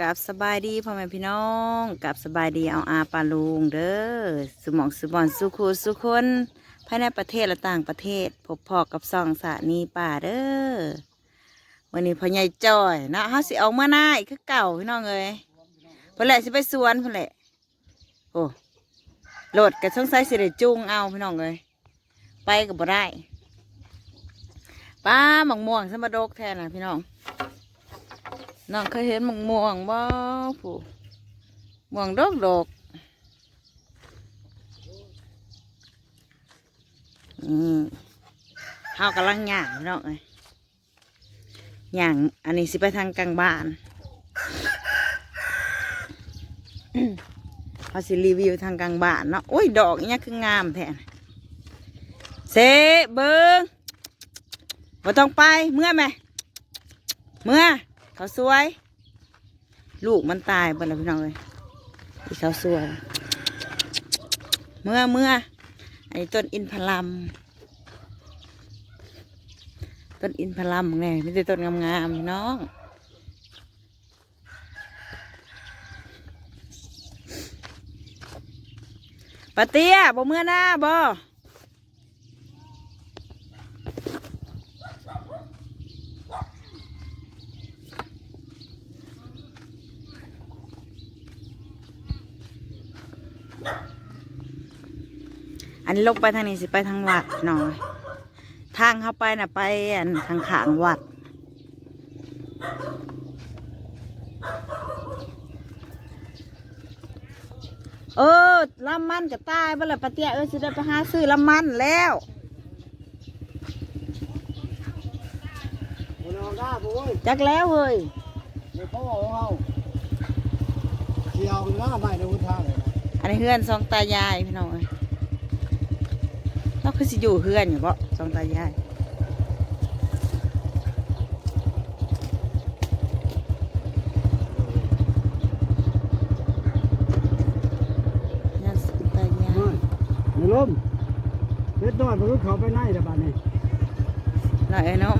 กับสบายดีพ่อแม่พี่น้องกับสบายดีเอาอาปลาลุงเด้อสมองสุบอนสุคูสุคนภายในประเทศและต่างประเทศ พบพอกับซองสานีป่าเด้อวันนี้พ่อใหญ่จอยนะเขาสิเอามาหน้าอีกคือเก่าพี่น้องเอ้ยพ่อนแหละสิไปสวนพ่อนแหละโอ้โหลดกับช่องไซสิได้จุงเอาพี่น้องเอ้ยไปกับบ่ได้ป้าหมังม่วงสมบดกแทนนะพี่น้อง น้องเคยเห็นหมงม่วงบ่ผู้ม่วงดอกดอกอืมเฮากำลังย่างพี่น้องเอ้ยย่างอันนี้สิไปทางกลางบ้านเขาสิรีวิวทางกลางบ้านเนาะโอ้ยดอกเนี้ยคืองามแทนเซเบิงบ่ต้องไปเมื่อไหมเมื่อ เขาสวย ลูกมันตายไปแล้วพี่น้องเลยอีเขาสวย เมื่อเมื่อไอ้ต้นอินทผลัมต้นอินทผลัมไงไม่ใช่ต้นงามๆน้องปะเตี้ยบ่เมื่อหน้าบ่ อันนี้ลงไปทางนี้สิไปทางวัดหน่อย ทางเข้าไปน่ะไปอันทางขางวัด เออลำมันก็ตายบ่ละปะเตี้ยเออสิได้ไปหาซื้อลำมันแล้วมันเอาได้ปุ้ยจักแล้วเฮ้ยเดี๋ยวพ่อของเราเที่ยวหน้าใหม่ในวุฒิทางเลยนะอันนี้เฮือนสองตายายพี่น้อง เอ้ยเราคือสิอยู่เฮือนอยู่บ่สองตายายนั่นสองตายายน้อยในลมเล็ดน้อยมันก็เข้าไปในแต่บ้านนี้หน่อยเอ้ยเนาะ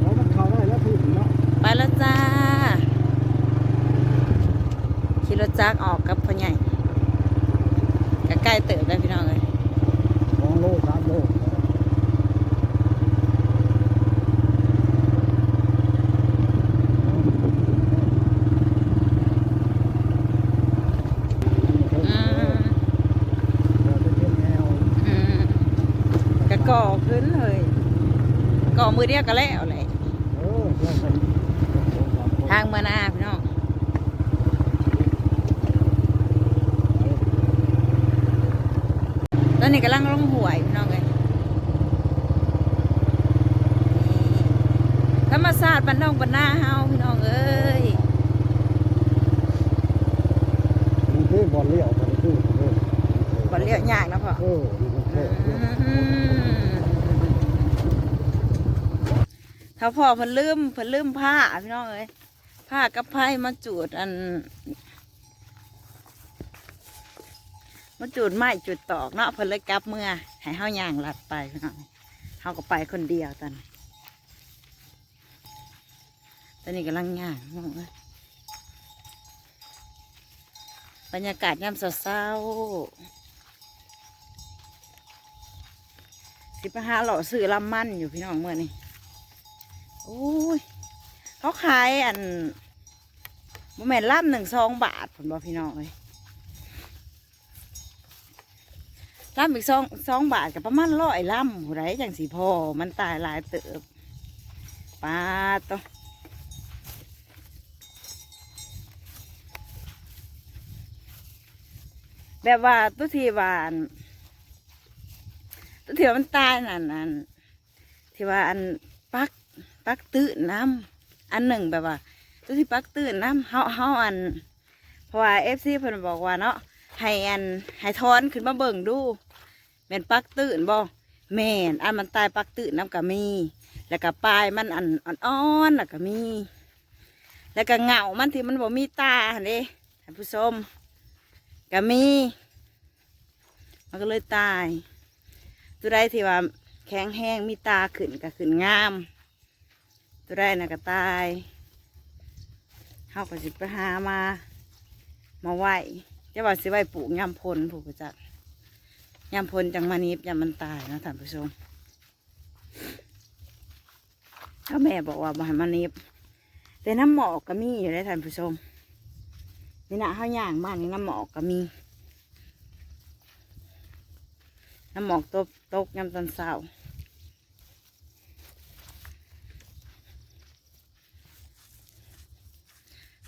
เพราะมันเข้าได้แล้วพูดเนาะไปแล้วจ้าขี่รถจักรออกกับพ่อใหญ่ก็ใกล้เติบแล้วพี่น้องเลย สองโลสามโล อืม เราจะเป็นแนว อืม ก็ก่อขึ้นเลยก่อมือเดียวก็แล้วเลยเออเพื่อนเป็นสองสามคนทางมาหน้าพี่น้องตอนนี้กำลังลงหวยพี่น้องเลยนี่ธรรมศาสตร์บ้านนองบ้านนาเฮาพี่น้องเอ้ยนี่คือบอลเลี้ยวบอลคือเออบ่เลี้ยว ยากนะพ่อ เออนี่มันแค่เลี้ยว ถ้าพ่อเพิ่นลืมเพิ่นลืมผ้าพี่น้องเอ้ยผ้ากับไพ่มาจูดอันมาจูดไม้จูดตอกเนาะเพิ่นเลยกลับเมื่อให้เฮาย่างหลัดไปพี่น้องเฮาก็ไปคนเดียวตอนนี้ตอนนี้กำลังย่างพี่น้องเอ้ยบรรยากาศยามเช้าสิไปหาหล่อซื้อลำมั่นอยู่พี่น้องเมื่อนี้ อ้ยเขาขายอันโมเมนล่ำหนึ่งสองบาทผมบอกพี่น้องเลยล่ำอีกสองสองบาทกับประมาณร้อยล่ำหัวไรจังสีพอมันตายหลายเติบปลาตัวแบบว่าตุทีวานตุทีว่ามันตายนั่นนั่นที่ว่าอัน ปักปักตื่นน้ำอันหนึ่งแบบว่าตัวที่ปักตื่นน้ำเฮาเฮาอัน เพราะว่าเอฟซีเพิ่นบอกว่าเนาะให้อันให้ทอนขึ้นมาเบิ่งดูแม่นปักตื่นบ่แม่นอันมันตายปักตื่นน้ำก็มี แล้วก็ปลายมันอันอ่อนๆแล้วก็มี แล้วก็เหงามันที่มันบ่มีตาหั่นเด้ท่านผู้ชมก็มี มันก็เลยตายตัวใดที่ว่าแข็งแห้งมีตาขึ้นก็ขึ้นงาม ตัวได้นะก็ตายเฮาก็สิไปหามา มาไหวจะว่าสิไหวปลูกยำพลผูกประจักยำพลจังมานิบยำมันตายนะท่านผู้ชมถ้าแม่บอกว่าบ่ให้มานิบแต่น้ำหมอกก็มีอยู่ได้ท่านผู้ชมนี่นะข้าวย่างบ้านนี่น้ำหมอกก็มี น้ำหมอกตกตกยำตอนเช้า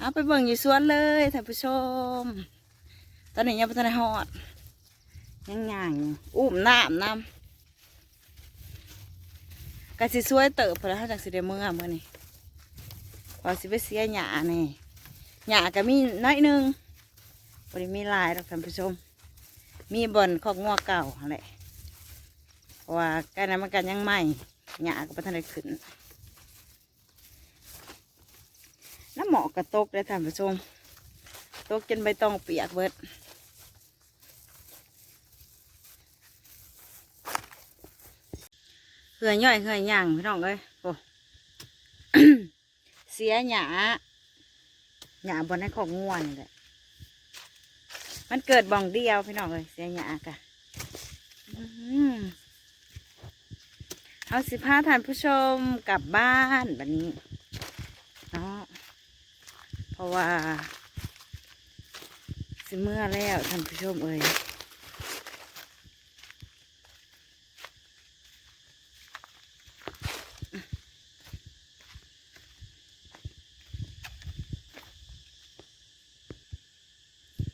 เอาไปเบิ่งอยู่สวนเลยท่านผู้ชม ตอนนี้ยังไม่ทันได้ฮอดยังย่างอุ้มน้ำน้ำกะสิสวยเติบพอแล้วจากสิได้เมื่อเมื่อนี่พอสิไปเสียหญ้าแนี่ยหญ้าก็มีน้อยนึงบริมีลายหรอกท่านผู้ชม มีบ่อนคอกงัวเก่าหั่นแหละเพรว่าการนั้นมันกันยังใหม่หญ้าก็ไม่ทันได้ขึ้น น้ำหมอกกระตกเลยท่านผู้ชมตกจนใบตองเปียกเบิดเหือย่อยเหือย่างพี่น้องเอ้ยโอ้เสียหยาหยาบนให้ของง่วนเลยมันเกิดบ่องเดียวพี่น้องเอ้ยเสียหยากะเอาสิพาท่านผู้ชมกลับบ้านแบบนี้ เพราะว่าสิเมื่อแล้วท่านผู้ชมเอ่ย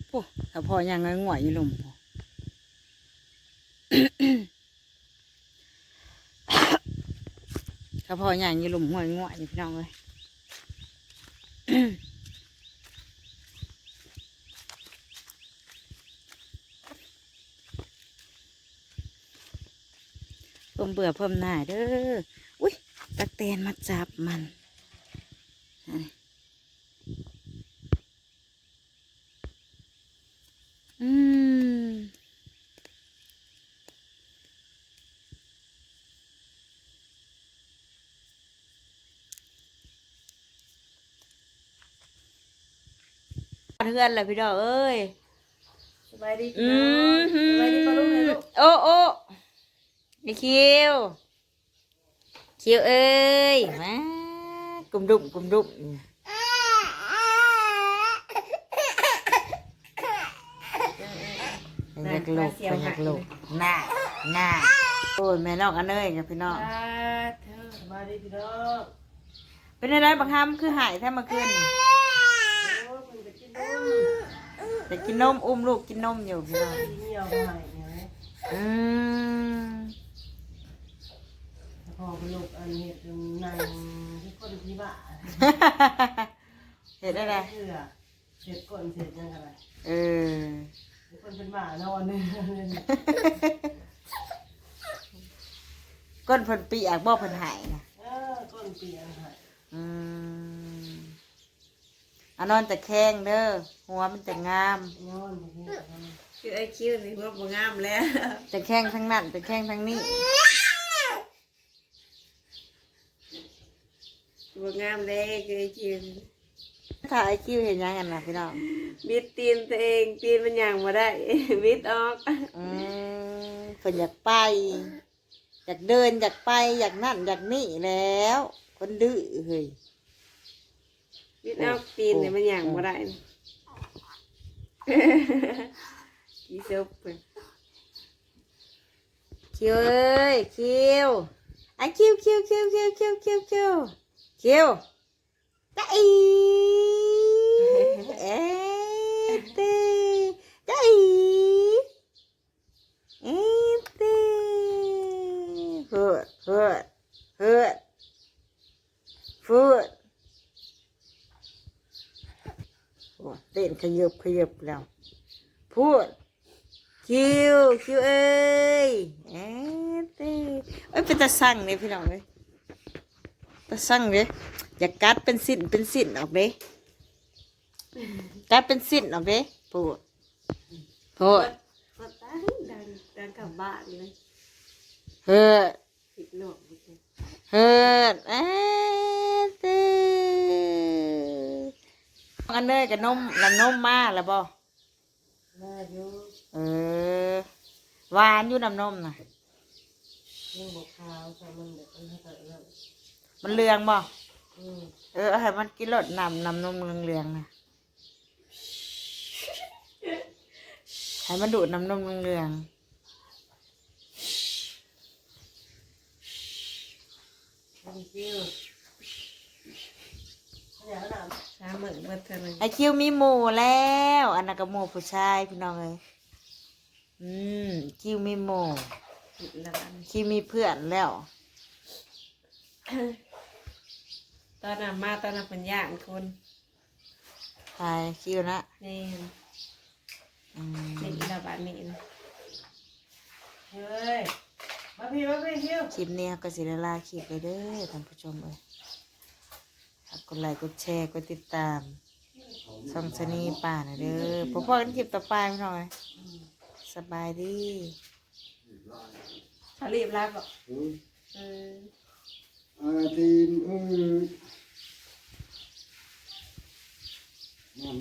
โอ้ถ้าพอยังไงง่วยอยู่ลมพอถ้าพออย่างอยู่ลมง่วยง่วยอยู่พี่น้องเลย เพิ่มเบื่อเพิ่มหน่ายเด้อ อุ้ยตะเตนมาจับมันนี่อืมเพื่อนเลยพี่ดอกเอ้ยสบายดีอืพี่น้องมสบายดีปะลุงเลยลูกโอ้โอ้ ไอคิว คิวเอ้ย มากลุ่มดุ่มกลุ่มดุ่มอยากลูกอยากลูกหน้าหน้าโอ้ยแม่นอกอันเอ้ยกับพี่น้องอ่าเธอสบายดีพี่น้องเป็นอะไรบางคำคือหายแท้เมื่อคืนโอ้ยมันจะกินนมแต่กินนมอุ้มลูกกินนมอยู่พี่น้อง กินเหนียวไปเนี่ย อืม พอไปลูกอันเห็ดนั่งที่คนที่บ้า เห็นอะไรเสือเสร็จก่อนเสร็จยังไงเออคนเป็นบ้านอนเนี่ยก้นเพิ่นเปียกบ่เพิ่นหายนะเออก้นเปียกค่ะอืมอันนอนแต่แข้งเด้อหัวมันจะงามนอนอย่างนี้คือไอคิวนี่ว่าบ่งามแล้วแต่แข้งทั้งนั้นแต่แข้งทั้งนี้ บ่งามเลยคือไอคิวถ้าไอคิวเห็นยังกันนะพี่น้องบิดตีนตัวเองตีนมันย่างมาได้ บิดออกอืมเพิ่นอยากไป อยากเดินอยากไปอยากนั่นอยากนี่แล้ว คนดื้อเฮ้ยบิดออกตีนเนี่ยมันย่างมาได้กี่ซบเพิ่นคิวเอ้ยคิวไอคิวคิวคิวคิวคิวคิวคิว คิวจ้าอีเอ๊ะเต้จ้าอีเอ๊ะเต้เฮือดเฮือดเฮือดฟูดโอ้เต้นขยับขยับแล้วพูดคิวคิวเอ้ยเอ๊ะเต้เอ้ยเป็นตาสั่งเลยพี่น้องเลย ตาสั่งเลยอย่ากัดเป็นสิ้นเป็นสิ้นออกเด้กัดเป็นสิ้นออกเด้ปวดปวดก็ตั้งดังดังกลับบ้านเลยเฮ้อผิดหนอกบ่ใช่เฮ้อเอ๊ะเต้อันเนยกับนมน้ำนมมาแล้วบ่มาอยู่เออหวานอยู่น้ำนมน่ะยังบอกขาวแต่มันแบบมันให้ตัดแล้ว มันเลืองบ่อืมเออเอาให้มันกินรสน้ำน้ำนมเลืองๆนะให้มันดูดน้ำนมเลืองมันคิวเดี๋ยวนะสามหมื่นเบิดเท่านั้นๆไอคิวมีหมูแล้ว อันนั้นก็หมูผู้ชายพี่น้องเลยอืมคิวมีหมูผิดละบัน คิวมีเพื่อนแล้ว ตอนนั้นมาตอนนั้นเป็นย่านคนใช่คิวนะนี่อืมนี่ละบันนี่นะเฮ้ยมาพี่มาพี่คิวคลิปนี้ก็สิได้ลาคลิปไปเด้อท่านผู้ชมเอ้ยฝากกดไลค์กดแชร์กดติดตามช่องชะนีป่าหน่อยเด้อพบกันคลิปต่อไปพี่น้องเอ้ยสบายดีเขารีบรับบอก อืม